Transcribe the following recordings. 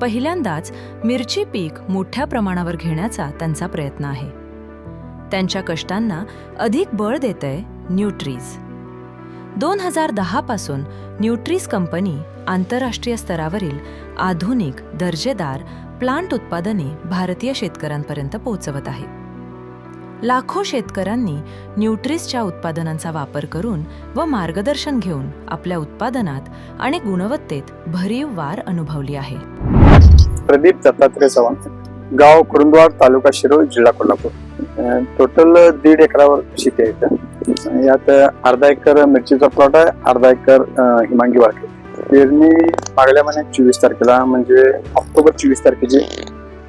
पहिल्यांदाच मिरची पीक मोठ्या प्रमाणावर घेण्याचा त्यांचा प्रयत्न आहे. त्यांच्या कष्टांना अधिक बळ देतंय न्यूट्रीज. दोन हजार दहापासून न्यूट्रीज कंपनी आंतरराष्ट्रीय स्तरावरील आधुनिक दर्जेदार प्लांट उत्पादने भारतीय शेतकऱ्यांपर्यंत पोहोचवत आहे. लाखो शेतकऱ्यांनी न्यूट्रीजच्या उत्पादनांचा वापर करून व मार्गदर्शन घेऊन आपल्या उत्पादनात आणि गुणवत्तेत भरीव वाढ अनुभवली आहे. प्रदीप दत्तात्रय चव्हाण गाव कुरुंदवाड तालुका शिरोळ जिल्हा कोल्हापूर टोटल दीड एकरावर शेती आहे इथं. यात अर्धा एकर मिरचीचा प्लॉट आहे अर्धा एकर हिमांगी वाटे पेरणी मागल्या महिन्यात चोवीस तारखेला म्हणजे ऑक्टोबर चोवीस तारखेची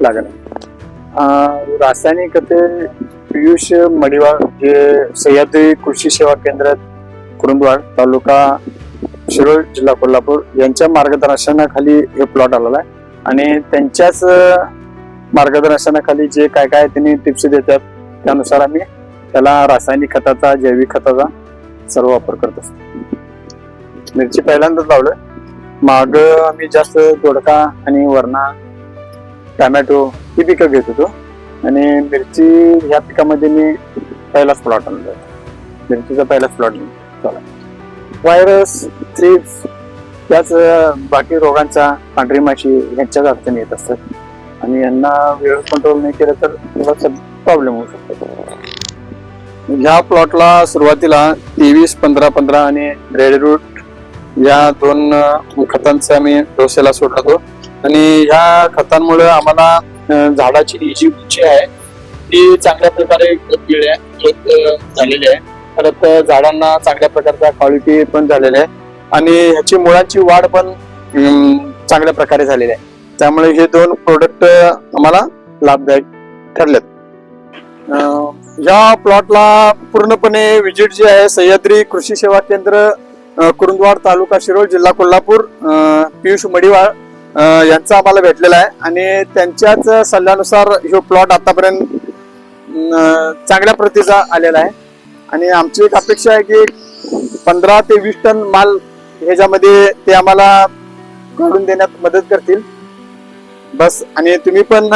लागण आहे. रासायनिक ते पियुष मडिवाळ जे सह्याद्री कृषी सेवा केंद्र कुरुंदवाड तालुका शिरोळ जिल्हा कोल्हापूर यांच्या मार्गदर्शनाखाली हे प्लॉट आलेला आहे आणि त्यांच्याच मार्गदर्शनाखाली जे काय काय त्यांनी टिप्स देतात त्यानुसार आम्ही त्याला रासायनिक खताचा जैविक खताचा सर्व वापर करत असतो. मिरची पहिल्यांदाच लावलं माग आम्ही जास्त दोडका आणि वरणा टमॅटो ही पिकं घेत होतो. आणि मिरची ह्या पिकामध्ये मी पहिलाच प्लॉट आणला मिरचीचा पहिलाच प्लॉट चला. व्हायरस थ्रिप्स त्याच बाकी रोगांचा पांढरी माशी यांच्याच अडचणी येत असतात. आणि यांना वेळ कंट्रोल नाही केलं तर थोडासा प्रॉब्लेम होऊ शकतो. ह्या प्लॉटला सुरुवातीला तेवीस पंधरा पंधरा आणि रेड रूट या दोन खतांचा आम्ही डोसेला सोडला होतो आणि ह्या खतांमुळे आम्हाला झाडाची ही जी उंची आहे ती चांगल्या प्रकारे आहे, झालेली आहे. परत झाडांना चांगल्या प्रकारचा क्वालिटी पण झालेली आहे. आणि ह्याची मुळांची वाढ पण चांगल्या प्रकारे झालेली आहे. त्यामुळे हे दोन प्रोडक्ट आम्हाला लाभदायक ठरलेत. या प्लॉटला पूर्णपणे विजिट जी आहे सह्याद्री कृषी सेवा केंद्र कुरुंदवाड तालुका शिरोळ जिल्हा कोल्हापूर पियुष मडिवाळ यांचा आम्हाला भेटलेला आहे. आणि त्यांच्याच सल्ल्यानुसार हे प्लॉट आतापर्यंत चांगल्या प्रतीचा आलेला आहे. आणि आमची एक अपेक्षा आहे की पंधरा ते वीस टन माल ह्याच्यामध्ये ते आम्हाला काढून देण्यात मदत करतील. बस आणि तुम्ही पण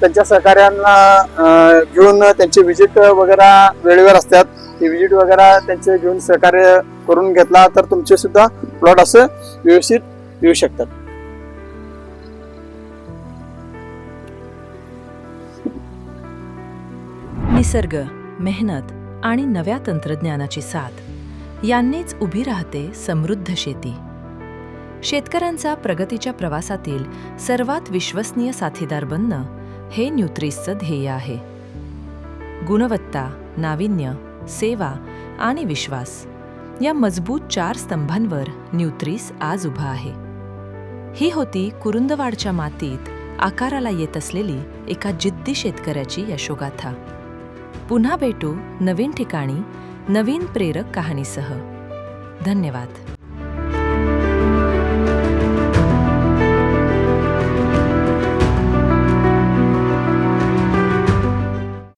त्यांच्या सहकार्यांना घेऊन त्यांचे विजिट वगैरे वेळेवर असतात. ते विजिट वगैरे त्यांचे घेऊन सहकार्य करून घेतला तर तुमचे सुद्धा प्लॉट असं व्यवस्थित येऊ शकतात. निसर्ग मेहनत आणि नव्या तंत्रज्ञानाची साथ. यांनीच उभी राहते समृद्ध शेती. शेतकऱ्यांचा प्रगतीच्या प्रवासातील सर्वात विश्वसनीय साथीदार बनणं हे न्यूट्रीसचं ध्येय आहे. गुणवत्ता नाविन्य सेवा आणि विश्वास या मजबूत चार स्तंभांवर न्यूट्रीस आज उभा आहे. ही होती कुरुंदवाडच्या मातीत आकाराला येत असलेली एका जिद्दी शेतकऱ्याची यशोगाथा. पुन्हा भेटू नवीन ठिकाणी नवीन प्रेरक कहाणीसह. धन्यवाद.